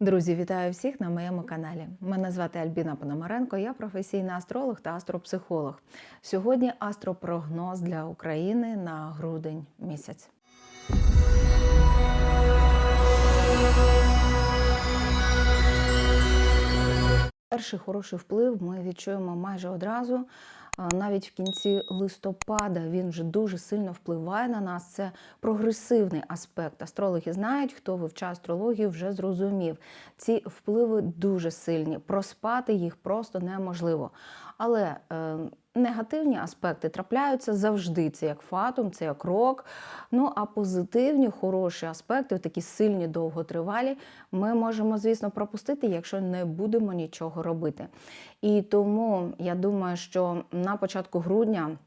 Друзі, вітаю всіх на моєму каналі. Мене звати Альбіна Пономаренко, я професійний астролог та астропсихолог. Сьогодні астропрогноз для України на грудень місяць. Перший хороший вплив ми відчуємо майже одразу. Навіть в кінці листопада він вже дуже сильно впливає на нас. Це прогресивний аспект. Астрологи знають, хто вивчає астрологію, вже зрозумів. Ці впливи дуже сильні. Проспати їх просто неможливо. Але е, негативні аспекти трапляються завжди. Це як фатум, це як рок. Ну а позитивні, хороші аспекти, такі сильні, довготривалі, ми можемо, звісно, пропустити, якщо не будемо нічого робити. І тому я думаю, що на початку грудня.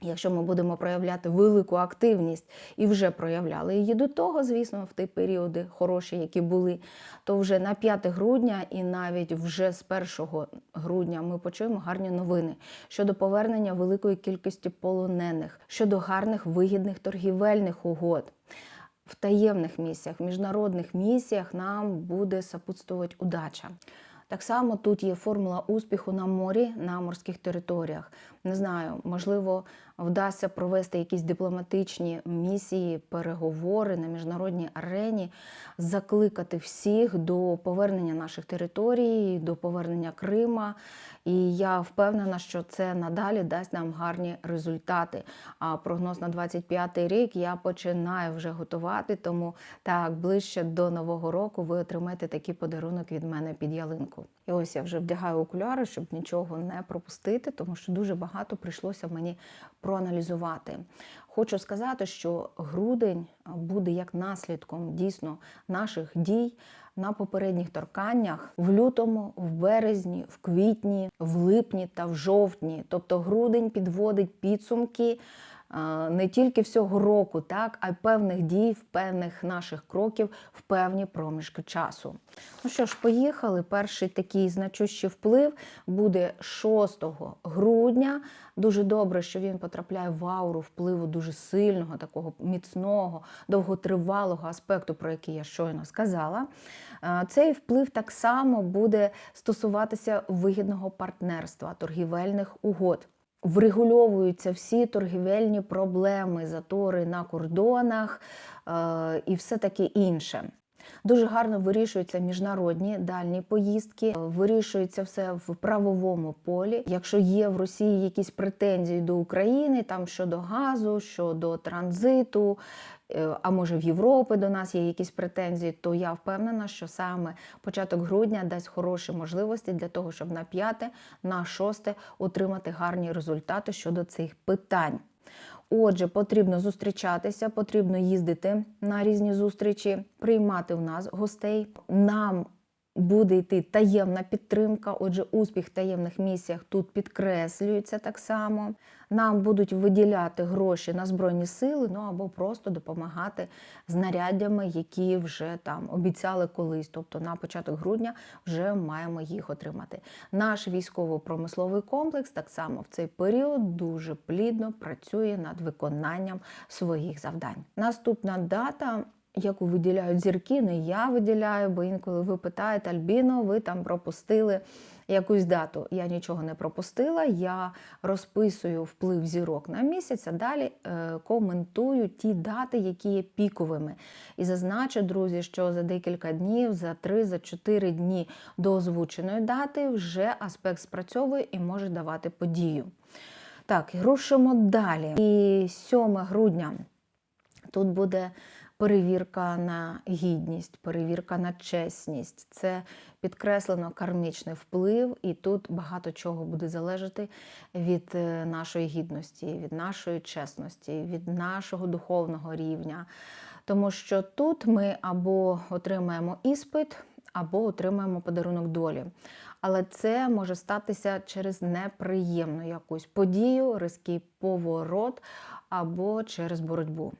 Якщо ми будемо проявляти велику активність і вже проявляли її до того, звісно, в ті періоди хороші, які були, то вже на 5 грудня і навіть вже з 1 грудня ми почуємо гарні новини щодо повернення великої кількості полонених, щодо гарних вигідних торгівельних угод. В таємних місіях, в міжнародних місіях нам буде сопутствувати удача. Так само тут є формула успіху на морі, на морських територіях. Не знаю, можливо, вдасться провести якісь дипломатичні місії, переговори на міжнародній арені, закликати всіх до повернення наших територій, до повернення Крима. І я впевнена, що це надалі дасть нам гарні результати. А прогноз на 25-й рік я починаю вже готувати. Тому так ближче до нового року ви отримаєте такий подарунок від мене під ялинку. І ось я вже вдягаю окуляри, щоб нічого не пропустити, тому що дуже багато прийшлося мені проаналізувати. Хочу сказати, що грудень буде як наслідком дійсно наших дій на попередніх торканнях в лютому, в березні, в квітні, в липні та в жовтні. Тобто грудень підводить підсумки не тільки всього року, так, а й певних дій, певних наших кроків в певні проміжки часу. Ну що ж, поїхали. Перший такий значущий вплив буде 6 грудня. Дуже добре, що він потрапляє в ауру впливу дуже сильного, такого міцного, довготривалого аспекту, про який я щойно сказала. Цей вплив так само буде стосуватися вигідного партнерства, торгівельних угод. Врегульовуються всі торгівельні проблеми, затори на кордонах е, і все таке інше. Дуже гарно вирішуються міжнародні дальні поїздки, вирішується все в правовому полі. Якщо є в Росії якісь претензії до України, там щодо газу, щодо транзиту, е, а може в Європи до нас є якісь претензії, то я впевнена, що саме початок грудня дасть хороші можливості для того, щоб на 5, на 6 отримати гарні результати щодо цих питань. Отже, потрібно зустрічатися, потрібно їздити на різні зустрічі, приймати в нас гостей. Нам буде йти таємна підтримка. Отже, успіх в таємних місіях тут підкреслюється так само. Нам будуть виділяти гроші на збройні сили, ну або просто допомагати знаряддями, які вже там обіцяли колись. Тобто на початок грудня вже маємо їх отримати. Наш військово-промисловий комплекс так само в цей період дуже плідно працює над виконанням своїх завдань. Наступна дата яку виділяють зірки, не я виділяю, бо інколи ви питаєте Альбіно, ви там пропустили якусь дату. Я нічого не пропустила. Я розписую вплив зірок на місяць, а далі е, коментую ті дати, які є піковими. І зазначу, друзі, що за декілька днів, за 3, за 4 дні до озвученої дати вже аспект спрацьовує і може давати подію. Так, рушимо далі. І 7 грудня тут буде перевірка на гідність, перевірка на чесність. Це підкреслено кармічний вплив, і тут багато чого буде залежати від е, нашої гідності, від нашої чесності, від нашого духовного рівня. Тому що тут ми або отримаємо іспит, або отримаємо подарунок долі. Але це може статися через неприємну якусь подію, різкий поворот або через боротьбу.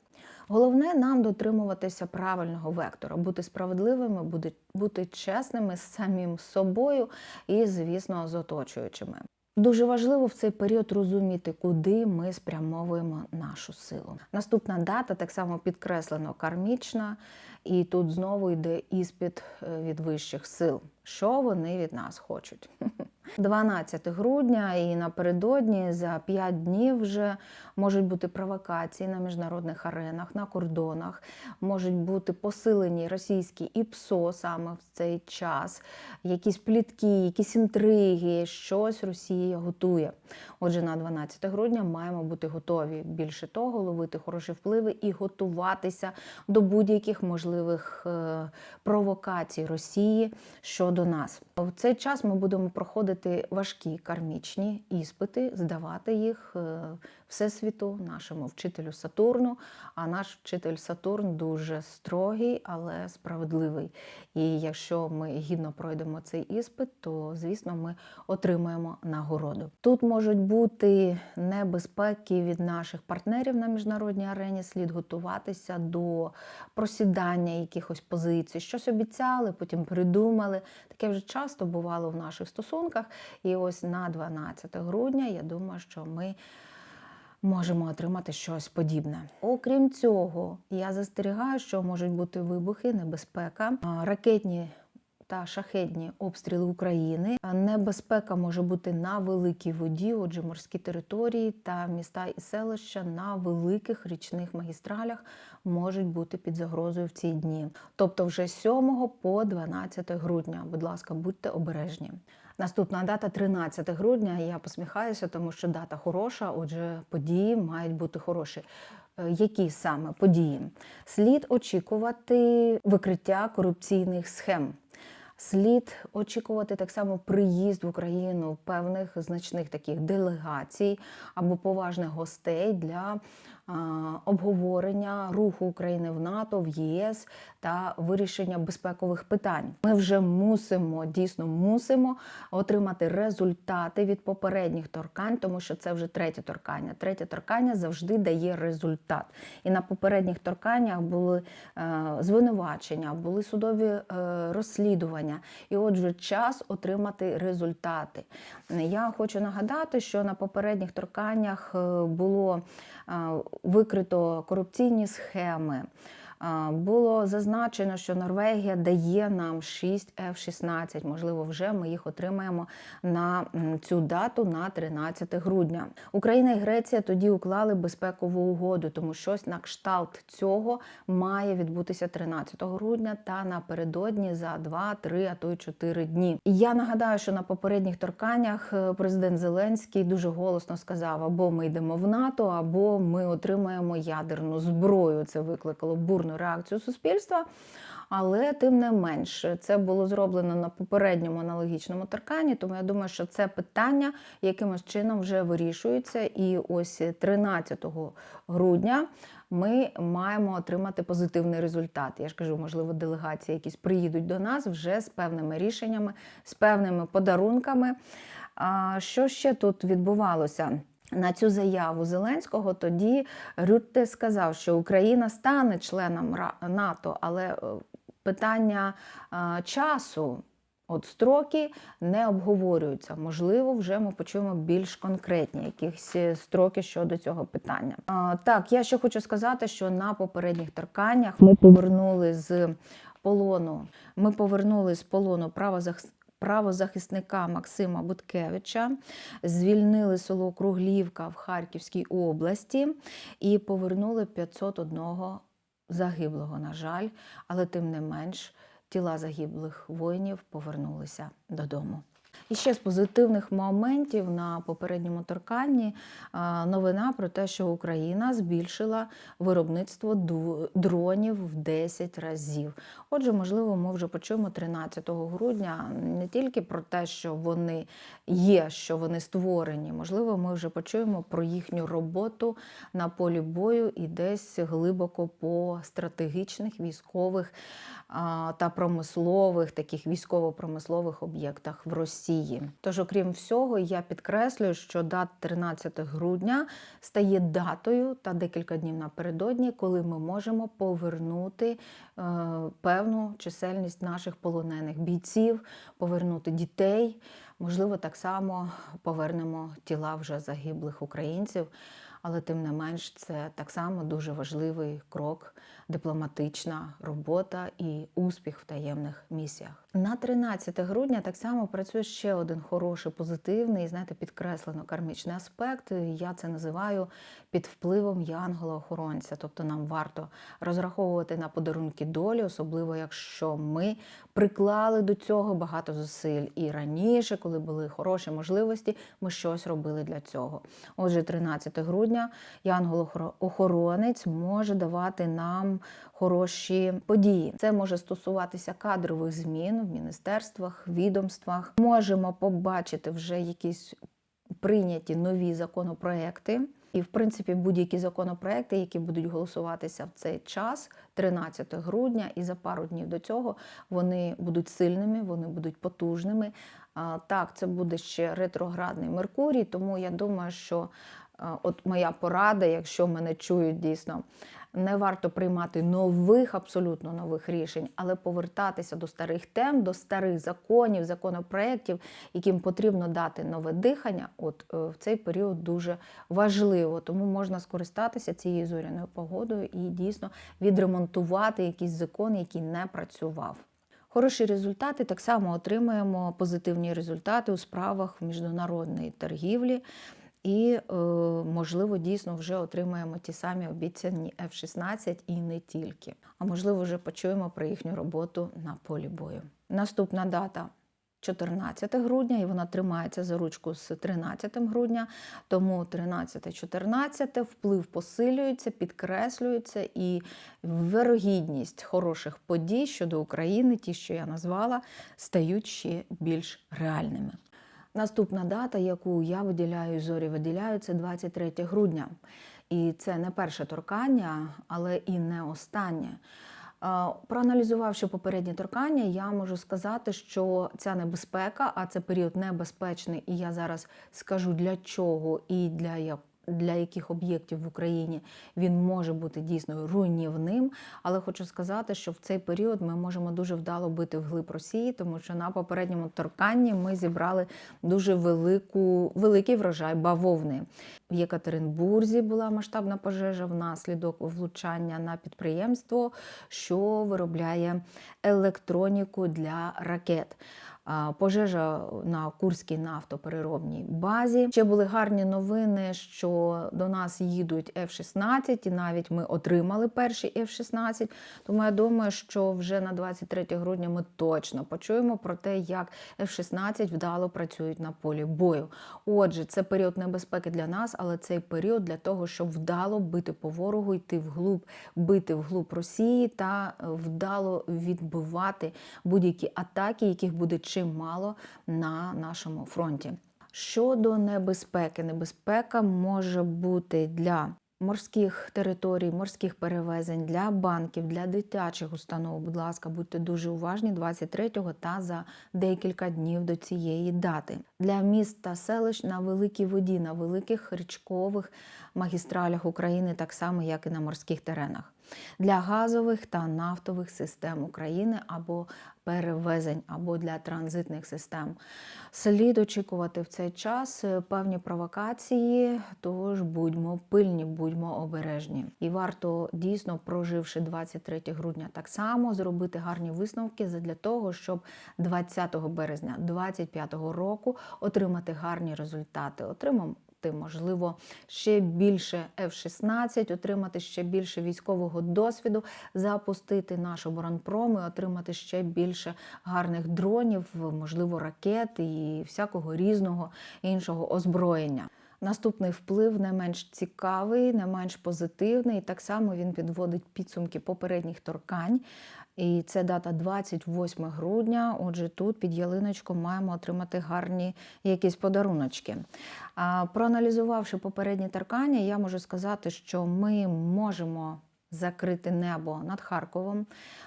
Головне нам дотримуватися правильного вектора, бути справедливими, бути, чесними з самим собою і, звісно, з оточуючими. Дуже важливо в цей період розуміти, куди ми спрямовуємо нашу силу. Наступна дата так само підкреслено кармічна, і тут знову йде іспит е, від вищих сил. Що вони від нас хочуть? 12 грудня і напередодні за 5 днів вже можуть бути провокації на міжнародних аренах, на кордонах, можуть бути посилені російські ІПСО саме в цей час, якісь плітки, якісь інтриги, щось Росія готує. Отже, на 12 грудня маємо бути готові. Більше того, ловити хороші впливи і готуватися до будь-яких можливих е, провокацій Росії щодо нас. В цей час ми будемо проходити важкі кармічні іспити, здавати їх е, всесвіту, нашому вчителю Сатурну. А наш вчитель Сатурн дуже строгий, але справедливий. І якщо ми гідно пройдемо цей іспит, то звісно ми отримаємо нагороду. Тут можуть бути небезпеки від наших партнерів на міжнародній арені. Слід готуватися до просідання якихось позицій. Щось обіцяли, потім придумали. Таке вже часто бувало в наших стосунках. І ось на 12 грудня я думаю, що ми можемо отримати щось подібне. Окрім цього, я застерігаю, що можуть бути вибухи, небезпека, ракетні. Та шахедні обстріли України. Небезпека може бути на великій воді, отже, морські території та міста і селища на великих річних магістралях можуть бути під загрозою в ці дні. Тобто, вже 7 по 12 грудня. Будь ласка, будьте обережні. Наступна дата 13 грудня. Я посміхаюся, тому що дата хороша, отже, події мають бути хороші. Е, Які саме події? Слід очікувати викриття корупційних схем. Слід очікувати так само приїзд в Україну певних значних таких делегацій або поважних гостей для обговорення руху України в НАТО, в ЄС та вирішення безпекових питань. Ми вже мусимо, дійсно мусимо отримати результати від попередніх торкань, тому що це вже третє торкання. Третє торкання завжди дає результат. І на попередніх торканнях були е, звинувачення, були судові е, розслідування. І отже, час отримати результати. Я хочу нагадати, що на попередніх торканнях е, було викрито корупційні схеми. Було зазначено, що Норвегія дає нам 6 F-16. Можливо, вже ми їх отримаємо на цю дату на 13 грудня. Україна і Греція тоді уклали безпекову угоду, тому щось на кшталт цього має відбутися 13 грудня та напередодні за 2, 3, а то й 4 дні. Я нагадаю, що на попередніх торканнях е, президент Зеленський дуже голосно сказав: або ми йдемо в НАТО, або ми отримаємо ядерну зброю. Це викликало бурну реакцію суспільства. Але тим не менш, це було зроблено на попередньому аналогічному торканні, тому я думаю, що це питання якимось чином вже вирішується. І ось 13 грудня ми маємо отримати позитивний результат. Я ж кажу, можливо, делегації якісь приїдуть до нас вже з певними рішеннями, з певними подарунками. Що ще тут відбувалося? На цю заяву Зеленського тоді Рютте сказав, що Україна стане членом НАТО, але е, питання е, часу. От строки не обговорюються. Можливо, вже ми почуємо більш конкретні якісь е, строки щодо цього питання. Так, я ще хочу сказати, що на попередніх торканнях ми повернули з полону. Ми повернули з полону правозахисника правозахисника Максима Буткевича, звільнили село Круглівка в Харківській області і повернули 501 загиблого, на жаль, але тим не менш тіла загиблих воїнів повернулися додому. І ще з позитивних моментів на попередньому торканні новина про те, що Україна збільшила виробництво дронів в 10 разів. Отже, можливо, ми вже почуємо 13 грудня не тільки про те, що вони є, що вони створені. Можливо, ми вже почуємо про їхню роботу на полі бою і десь глибоко по стратегічних військових та промислових, таких військово-промислових об'єктах в Росії. Росії. Тож, окрім всього, я підкреслюю, що дата 13 грудня стає датою та декілька днів напередодні, коли ми можемо повернути е, певну чисельність наших полонених бійців, повернути дітей. Можливо, так само повернемо тіла вже загиблих українців, але тим не менш це так само дуже важливий крок, дипломатична робота і успіх в таємних місіях. На 13 грудня так само працює ще один хороший, позитивний, знаєте, підкреслено кармічний аспект. Я це називаю під впливом янгола-охоронця. Тобто нам варто розраховувати на подарунки долі, особливо якщо ми приклали до цього багато зусиль. І раніше, коли були хороші можливості, ми щось робили для цього. Отже, 13 грудня янгол-охоронець може давати нам хороші події. Це може стосуватися кадрових змін в міністерствах, відомствах. Можемо побачити вже якісь прийняті нові законопроекти. І, в принципі, будь-які законопроекти, які будуть голосуватися в цей час, 13 грудня, і за пару днів до цього вони будуть сильними, вони будуть потужними. Так, це буде ще ретроградний Меркурій, тому я думаю, що от моя порада, якщо мене чують дійсно, не варто приймати нових, абсолютно нових рішень, але повертатися до старих тем, до старих законів, законопроєктів, яким потрібно дати нове дихання. От е, в цей період дуже важливо. Тому можна скористатися цією зоряною погодою і дійсно відремонтувати якийсь закон, який не працював. Хороші результати так само отримуємо позитивні результати у справах в міжнародної торгівлі. І, е, можливо, дійсно вже отримаємо ті самі обіцяні F-16 і не тільки. А можливо, вже почуємо про їхню роботу на полі бою. Наступна дата 14 грудня, і вона тримається за ручку з 13 грудня. Тому 13-14 вплив посилюється, підкреслюється, і вирогідність хороших подій щодо України, ті, що я назвала, стають ще більш реальними. Наступна дата, яку я виділяю, зорі виділяю, це 23 грудня. І це не перше торкання, але і не останнє. Проаналізувавши попередні торкання, я можу сказати, що ця небезпека, а це період небезпечний, і я зараз скажу для чого і для якого для яких об'єктів в Україні він може бути дійсно руйнівним. Але хочу сказати, що в цей період ми можемо дуже вдало бити вглиб Росії, тому що на попередньому торканні ми зібрали дуже велику, великий врожай бавовни. В Єкатеринбурзі була масштабна пожежа внаслідок влучання на підприємство, що виробляє електроніку для ракет пожежа на Курській нафтопереробній базі. Ще були гарні новини, що до нас їдуть F-16, і навіть ми отримали перший F-16. Тому я думаю, що вже на 23 грудня ми точно почуємо про те, як F-16 вдало працюють на полі бою. Отже, це період небезпеки для нас, але цей період для того, щоб вдало бити по ворогу, йти вглуб, бити вглуб Росії та вдало відбивати будь-які атаки, яких буде чимало на нашому фронті. Щодо небезпеки, небезпека може бути для морських територій, морських перевезень, для банків, для дитячих установ. Будь ласка, будьте дуже уважні 23-го та за декілька днів до цієї дати. Для міст та селищ на великій воді, на великих річкових магістралях України, так само як і на морських теренах для газових та нафтових систем України або перевезень, або для транзитних систем. Слід очікувати в цей час е, певні провокації, тож будьмо пильні, будьмо обережні. І варто дійсно, проживши 23 грудня, так само зробити гарні висновки для того, щоб 20 березня 2025 року отримати гарні результати. Отримав можливо, ще більше F-16, отримати ще більше військового досвіду, запустити наш оборонпром і отримати ще більше гарних дронів, можливо, ракет і всякого різного іншого озброєння. Наступний вплив не менш цікавий, не менш позитивний. Так само він підводить підсумки попередніх торкань. І це дата 28 грудня. Отже, тут під ялиночком маємо отримати гарні якісь подаруночки. Проаналізувавши попередні торкання, я можу сказати, що ми можемо закрити небо над Харковом.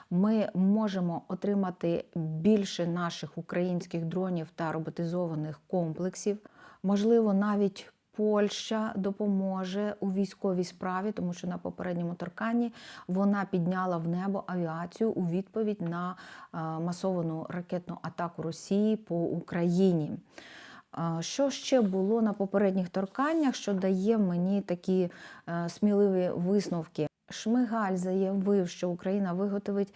Ми можемо отримати більше наших українських дронів та роботизованих комплексів. Можливо, навіть Польща допоможе у військовій справі, тому що на попередньому торканні вона підняла в небо авіацію у відповідь на е, масовану ракетну атаку Росії по Україні. Е, Що ще було на попередніх торканнях, що дає мені такі е, сміливі висновки? Шмигаль заявив, що Україна виготовить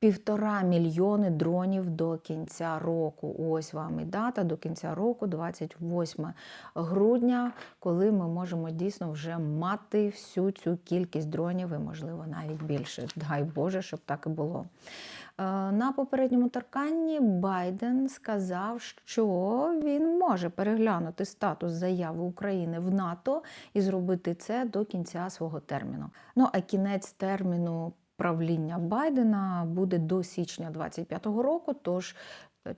півтора мільйони дронів до кінця року. Ось вам і дата до кінця року, 28 грудня, коли ми можемо дійсно вже мати всю цю кількість дронів і, можливо, навіть більше. Дай Боже, щоб так і було. Е, На попередньому торканні Байден сказав, що він може переглянути статус заяви України в НАТО і зробити це до кінця свого терміну. Ну а кінець терміну правління Байдена буде до січня 25-го року. Тож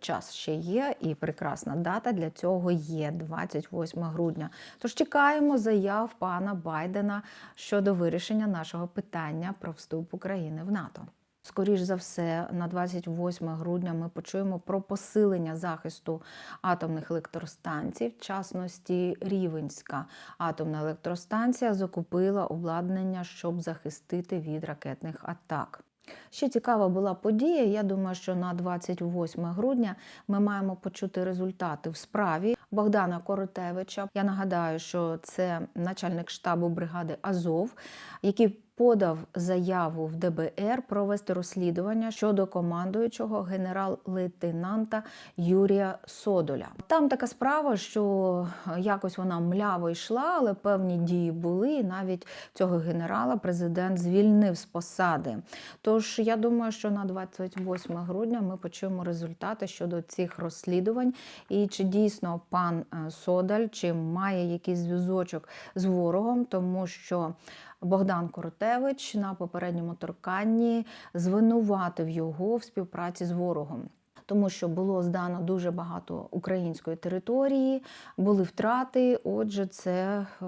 час ще є, і прекрасна дата для цього є 28 грудня. Тож чекаємо заяв пана Байдена щодо вирішення нашого питання про вступ України в НАТО. Скоріш за все, на 28 грудня ми почуємо про посилення захисту атомних електростанцій. В частності, Рівенська атомна електростанція закупила обладнання, щоб захистити від ракетних атак. Ще цікава була подія. Я думаю, що на 28 грудня ми маємо почути результати в справі Богдана Коротевича. Я нагадаю, що це начальник штабу бригади Азов, який подав заяву в ДБР провести розслідування щодо командуючого генерал-лейтенанта Юрія Содоля. Там така справа, що якось вона мляво йшла, але певні дії були. І навіть цього генерала президент звільнив з посади. Тож я думаю, що на 28 грудня ми почуємо результати щодо цих розслідувань, і чи дійсно пан е, Содаль чи має якийсь зв'язочок з ворогом, тому що. Богдан Коротевич на попередньому торканні звинуватив його в співпраці з ворогом. Тому що було здано дуже багато української території, були втрати. Отже, це е,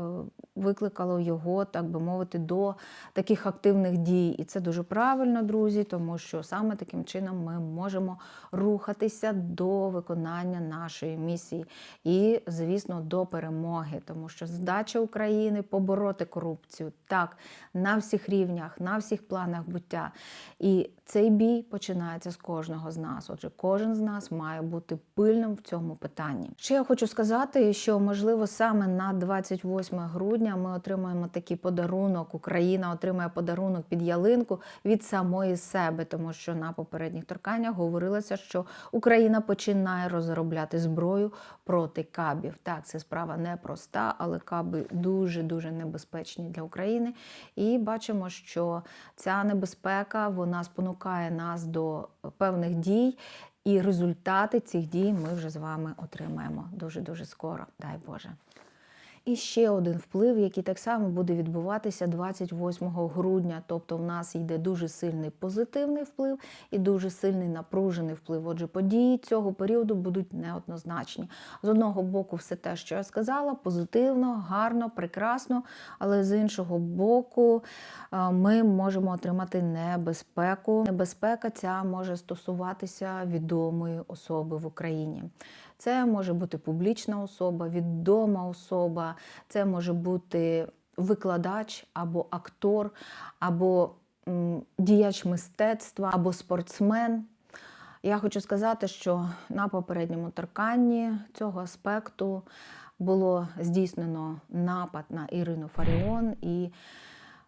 викликало його, так би мовити, до таких активних дій. І це дуже правильно, друзі, тому що саме таким чином ми можемо рухатися до виконання нашої місії і, звісно, до перемоги, тому що задача України побороти корупцію так на всіх рівнях, на всіх планах буття. І цей бій починається з кожного з нас. Отже, кожен з нас має бути пильним в цьому питанні. Ще я хочу сказати, що можливо саме на 28 грудня ми отримаємо такий подарунок. Україна отримає подарунок під ялинку від самої себе, тому що на попередніх торканнях говорилося, що Україна починає розробляти зброю проти кабів. Так, це справа непроста, але каби дуже дуже небезпечні для України. І бачимо, що ця небезпека вона спонукає нас до певних дій. І результати цих дій ми вже з вами отримаємо дуже дуже скоро. Дай Боже. І ще один вплив, який так само буде відбуватися 28 грудня. Тобто, в нас йде дуже сильний позитивний вплив і дуже сильний напружений вплив. Отже, події цього періоду будуть неоднозначні. З одного боку, все те, що я сказала, позитивно, гарно, прекрасно. Але з іншого боку, е, ми можемо отримати небезпеку. Небезпека ця може стосуватися відомої особи в Україні. Це може бути публічна особа, відома особа, це може бути викладач або актор, або діяч мистецтва, або спортсмен. Я хочу сказати, що на попередньому торканні цього аспекту було здійснено напад на Ірину Фаріон, і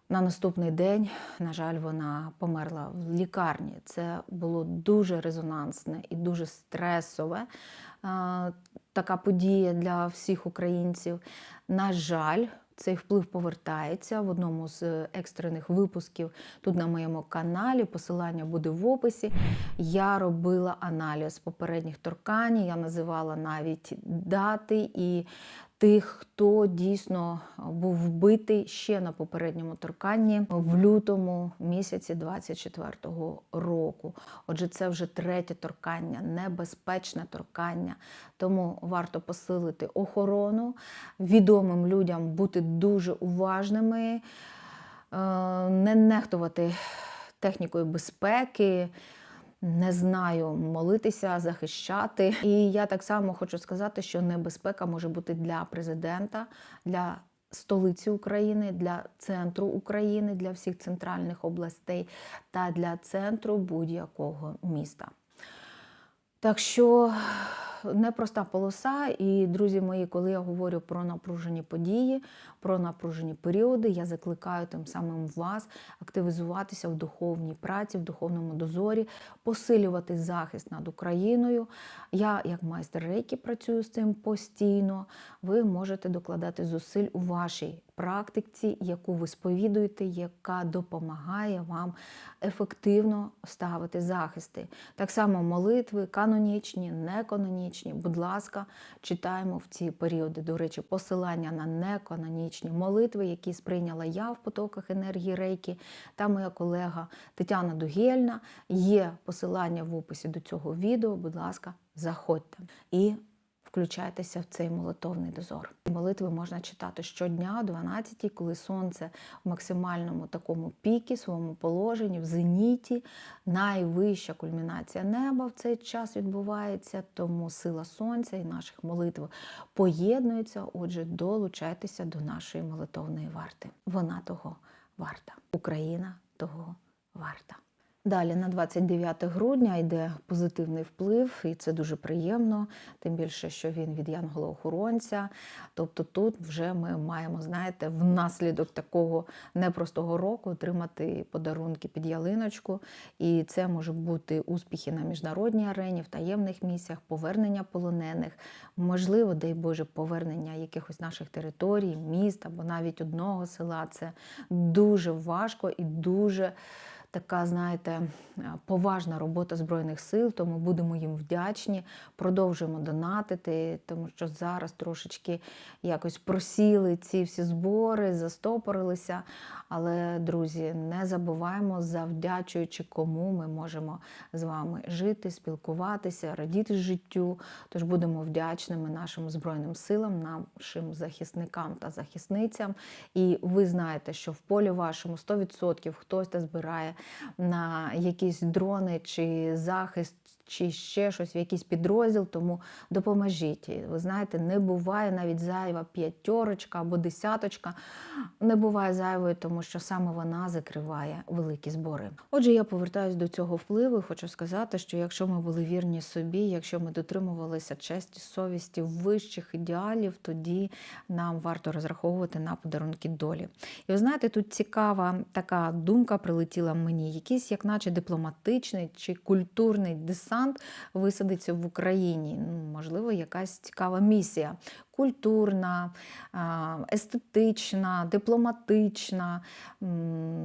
на наступний день, на жаль, вона померла в лікарні. Це було дуже резонансне і дуже стресове е, така подія для всіх українців. На жаль, цей вплив повертається в одному з екстрених випусків тут на моєму каналі. Посилання буде в описі. Я робила аналіз попередніх торкань, я називала навіть дати і тих, хто дійсно був вбитий ще на попередньому торканні в лютому місяці 24-го року. Отже, це вже третє торкання, небезпечне торкання. Тому варто посилити охорону, відомим людям бути дуже уважними. не нехтувати технікою безпеки. Не знаю, молитися, захищати. І я так само хочу сказати, що небезпека може бути для президента, для столиці України, для центру України, для всіх центральних областей та для центру будь-якого міста. Так що непроста полоса, і друзі мої, коли я говорю про напружені події, про напружені періоди, я закликаю тим самим вас активізуватися в духовній праці, в духовному дозорі, посилювати захист над Україною. Я, як майстер рейки, працюю з цим постійно. Ви можете докладати зусиль у вашій практиці, яку ви сповідуєте, яка допомагає вам ефективно ставити захисти. Так само молитви, канонічні, неканонічні. Будь ласка, читаємо в ці періоди. До речі, посилання на неканонічні молитви, які сприйняла я в потоках енергії рейки, та моя колега Тетяна Дугельна. Є посилання в описі до цього відео. Будь ласка, заходьте. І Включайтеся в цей молитовний дозор. Молитви можна читати щодня о 12 коли сонце в максимальному такому пікі, своєму положенні, в зеніті, найвища кульмінація неба в цей час відбувається, тому сила сонця і наших молитв поєднуються. Отже, долучайтеся до нашої молитовної варти. Вона того варта. Україна того варта. Далі на 29 грудня йде позитивний вплив, і це дуже приємно, тим більше, що він від янгола-охоронця. Тобто тут вже ми маємо, знаєте, внаслідок такого непростого року отримати подарунки під ялиночку. І це може бути успіхи на міжнародній арені, в таємних місіях, повернення полонених, можливо, дай Боже, повернення якихось наших територій, міст або навіть одного села. Це дуже важко і дуже така, знаєте, поважна робота Збройних сил, тому будемо їм вдячні. Продовжуємо донатити, тому що зараз трошечки якось просіли ці всі збори, застопорилися. Але, друзі, не забуваємо, завдячуючи кому ми можемо з вами жити, спілкуватися, радіти життю. Тож будемо вдячними нашим Збройним силам, нашим захисникам та захисницям. І ви знаєте, що в полі вашому 100% хтось та збирає на якісь дрони чи захист чи ще щось в якийсь підрозділ, тому допоможіть. Ви знаєте, не буває навіть зайва п'ятерочка або десяточка. Не буває зайвою, тому що саме вона закриває великі збори. Отже, я повертаюся до цього впливу. і Хочу сказати, що якщо ми були вірні собі, якщо ми дотримувалися честі, совісті, вищих ідеалів, тоді нам варто розраховувати на подарунки долі. І ви знаєте, тут цікава така думка прилетіла мені, якийсь, як наче дипломатичний чи культурний десант десант висадиться в Україні. Ну, Можливо, якась цікава місія. Культурна, естетична, дипломатична.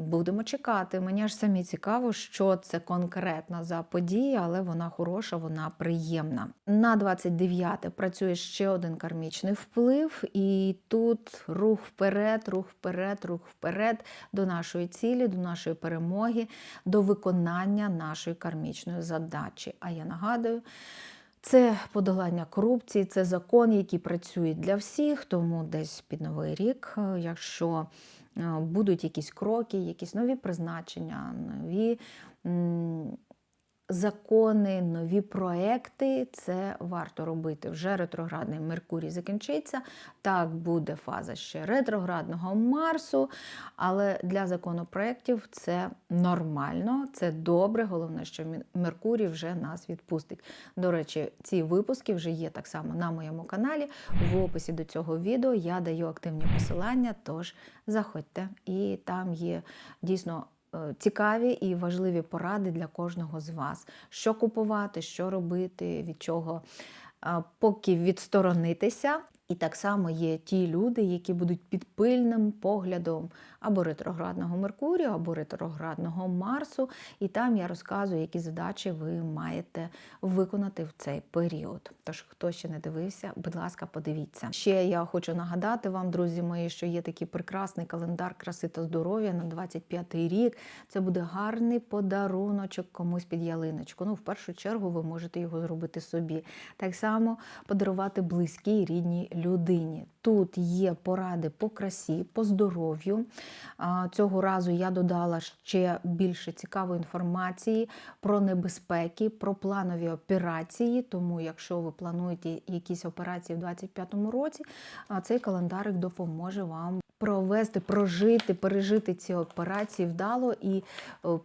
Будемо чекати. Мені аж самі цікаво, що це конкретно за подія, але вона хороша, вона приємна. На 29 працює ще один кармічний вплив, і тут рух вперед, рух вперед, рух вперед до нашої цілі, до нашої перемоги, до виконання нашої кармічної задачі. А я нагадую, це подолання корупції, це закон, який працює для всіх, тому десь під новий рік, е, якщо е, будуть якісь кроки, якісь нові призначення, нові закони, нові проекти, це варто робити. Вже ретроградний Меркурій закінчиться. Так, буде фаза ще ретроградного Марсу, але для законопроєктів це нормально, це добре. Головне, що Меркурій вже нас відпустить. До речі, ці випуски вже є так само на моєму каналі. В описі до цього відео я даю активні посилання, тож заходьте, і там є дійсно. Е, цікаві і важливі поради для кожного з вас, що купувати, що робити, від чого е, поки відсторонитися. І так само є ті люди, які будуть під пильним поглядом або ретроградного Меркурію, або ретроградного Марсу. І там я розказую, які задачі ви маєте виконати в цей період. Тож, хто ще не дивився, будь ласка, подивіться. Ще я хочу нагадати вам, друзі мої, що є такий прекрасний календар краси та здоров'я на 25-й рік. Це буде гарний подаруночок комусь під ялиночку. Ну, в першу чергу, ви можете його зробити собі. Так само подарувати близькій рідній людині. Тут є поради по красі, по здоров'ю. Цього разу я додала ще більше цікавої інформації про небезпеки, про планові операції. Тому, якщо ви плануєте якісь операції в 2025 році, цей календарик допоможе вам провести, прожити, пережити ці операції вдало, і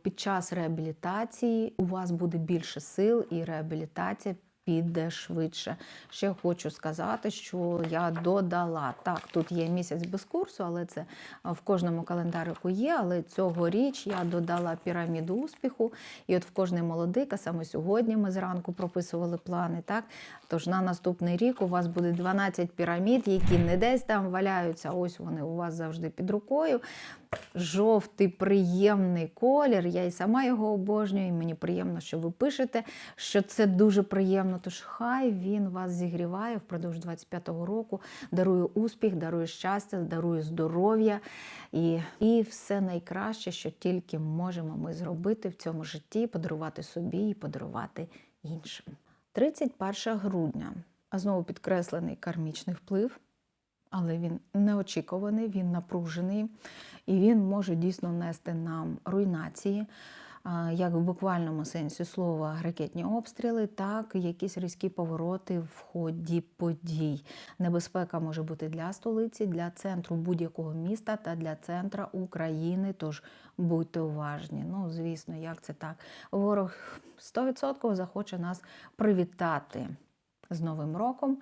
під час реабілітації у вас буде більше сил, і реабілітація піде швидше. Ще хочу сказати, що я додала. Так, тут є місяць без курсу, але це в кожному календарику є. Але цьогоріч я додала піраміду успіху. І от в кожний молодик, а саме сьогодні ми зранку прописували плани. Так, тож на наступний рік у вас буде 12 пірамід, які не десь там валяються. Ось вони у вас завжди під рукою. Жовтий приємний колір. Я і сама його обожнюю. І мені приємно, що ви пишете, що це дуже приємно. Тож хай він вас зігріває впродовж 25-го року, дарує успіх, дарує щастя, дарує здоров'я. І, і все найкраще, що тільки можемо ми зробити в цьому житті, подарувати собі і подарувати іншим. 31 грудня. А знову підкреслений кармічний вплив. Але він неочікуваний, він напружений. І він може дійсно нести нам руйнації, як в буквальному сенсі слова ракетні обстріли, так і якісь різкі повороти в ході подій. Небезпека може бути для столиці, для центру будь-якого міста та для центра України. Тож будьте уважні. Ну, звісно, як це так? Ворог 100% захоче нас привітати з Новим роком.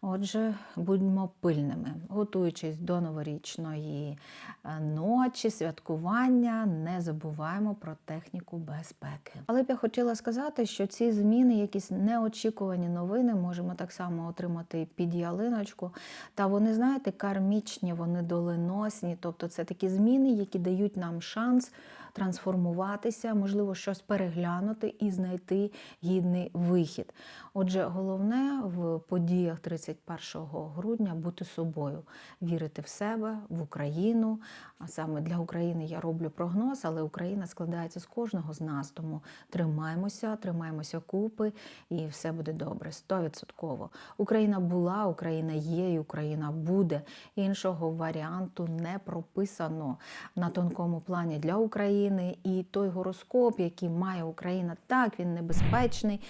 Отже, будьмо пильними, готуючись до новорічної е, ночі, святкування, не забуваємо про техніку безпеки. Але б я хотіла сказати, що ці зміни, якісь неочікувані новини, можемо так само отримати під ялиночку. Та вони, знаєте, кармічні, вони доленосні. Тобто, це такі зміни, які дають нам шанс трансформуватися, можливо, щось переглянути і знайти гідний вихід. Отже, головне в подіях 31 грудня бути собою, вірити в себе, в Україну. А саме для України я роблю прогноз, але Україна складається з кожного з нас. Тому тримаємося, тримаємося купи, і все буде добре. Стовідсотково. Україна була, Україна є, і Україна буде. Іншого варіанту не прописано на тонкому плані для України. І той гороскоп, який має Україна, так він небезпечний.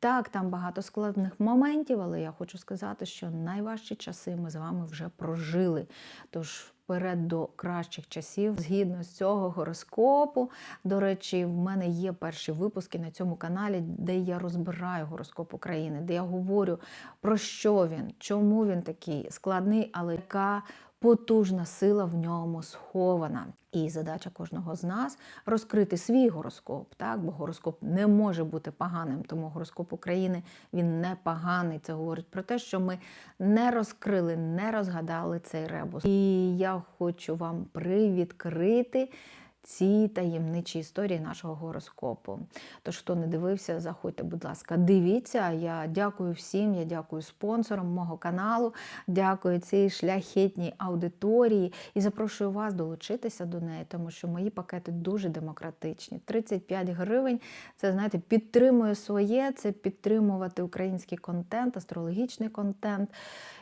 Так, там багато складних моментів, але я хочу сказати, що найважчі часи ми з вами вже прожили. Тож вперед до кращих часів, згідно з цього гороскопу. До речі, в мене є перші випуски на цьому каналі, де я розбираю гороскоп України, де я говорю про що він, чому він такий складний, але яка потужна сила в ньому схована. І задача кожного з нас розкрити свій гороскоп, так бо гороскоп не може бути поганим, тому гороскоп України він не поганий. Це говорить про те, що ми не розкрили, не розгадали цей ребус. І я хочу вам привідкрити ці таємничі історії нашого гороскопу. Тож, хто не дивився, заходьте, будь ласка, дивіться. Я дякую всім, я дякую спонсорам мого каналу, дякую цій шляхетній аудиторії і запрошую вас долучитися до неї, тому що мої пакети дуже демократичні. 35 гривень це, знаєте, підтримує своє, це підтримувати український контент, астрологічний контент.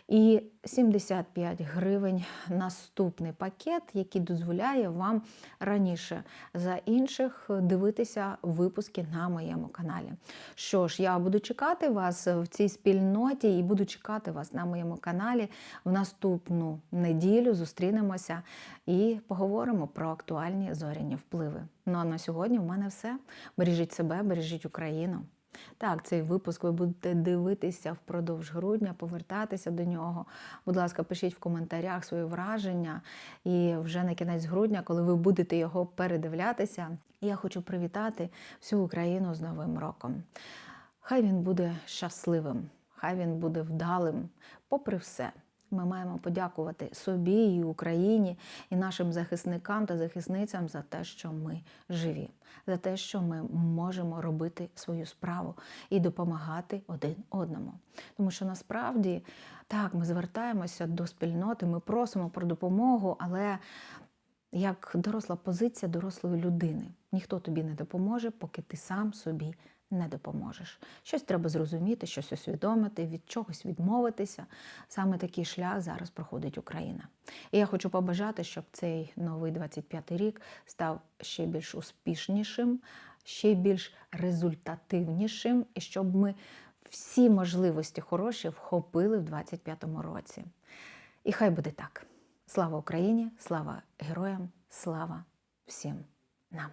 І 75 гривень наступний пакет, який дозволяє вам раніше за інших дивитися випуски на моєму каналі. Що ж, я буду чекати вас в цій спільноті і буду чекати вас на моєму каналі в наступну неділю. Зустрінемося і поговоримо про актуальні зоряні впливи. Ну а на сьогодні в мене все. Бережіть себе, бережіть Україну. Так, цей випуск ви будете дивитися впродовж грудня, повертатися до нього. Будь ласка, пишіть в коментарях свої враження. І вже на кінець грудня, коли ви будете його передивлятися, я хочу привітати всю Україну з Новим роком. Хай він буде щасливим, хай він буде вдалим, попри все. Ми маємо подякувати собі і Україні, і нашим захисникам та захисницям за те, що ми живі, за те, що ми можемо робити свою справу і допомагати один одному. Тому що насправді так, ми звертаємося до спільноти, ми просимо про допомогу, але як доросла позиція дорослої людини. Ніхто тобі не допоможе, поки ти сам собі не допоможеш. Щось треба зрозуміти, щось усвідомити, від чогось відмовитися. Саме такий шлях зараз проходить Україна. І я хочу побажати, щоб цей новий 25-й рік став ще більш успішнішим, ще більш результативнішим, і щоб ми всі можливості хороші вхопили в 25-му році. І хай буде так. Слава Україні, слава героям, слава всім нам.